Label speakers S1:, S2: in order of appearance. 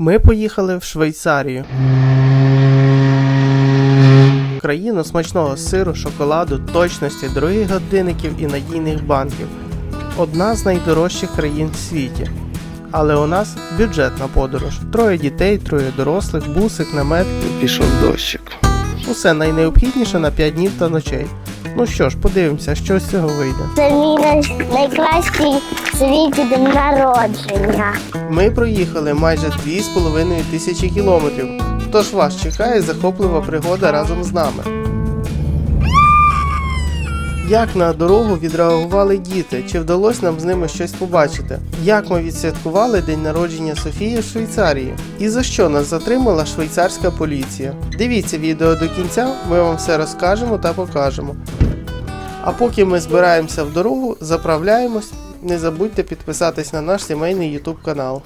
S1: Ми поїхали в Швейцарію. Країну смачного сиру, шоколаду, точності, дорогих годинників і надійних банків. Одна з найдорожчих країн в світі. Але у нас бюджетна подорож. Троє дітей, троє дорослих, бусик, намет. Пішов дощик. Усе найнеобхідніше на 5 днів та ночей. Ну що ж, подивимося, що з цього вийде.
S2: Це мій найкращий в світі день народження.
S1: Ми проїхали майже 2,5 тисячі кілометрів, тож вас чекає захоплива пригода разом з нами. Як на дорогу відреагували діти? Чи вдалося нам з ними щось побачити? Як ми відсвяткували день народження Софії в Швейцарії? І за що нас затримала швейцарська поліція? Дивіться відео до кінця, ми вам все розкажемо та покажемо. А поки ми збираємося в дорогу, заправляємось. Не забудьте підписатись на наш сімейний YouTube канал.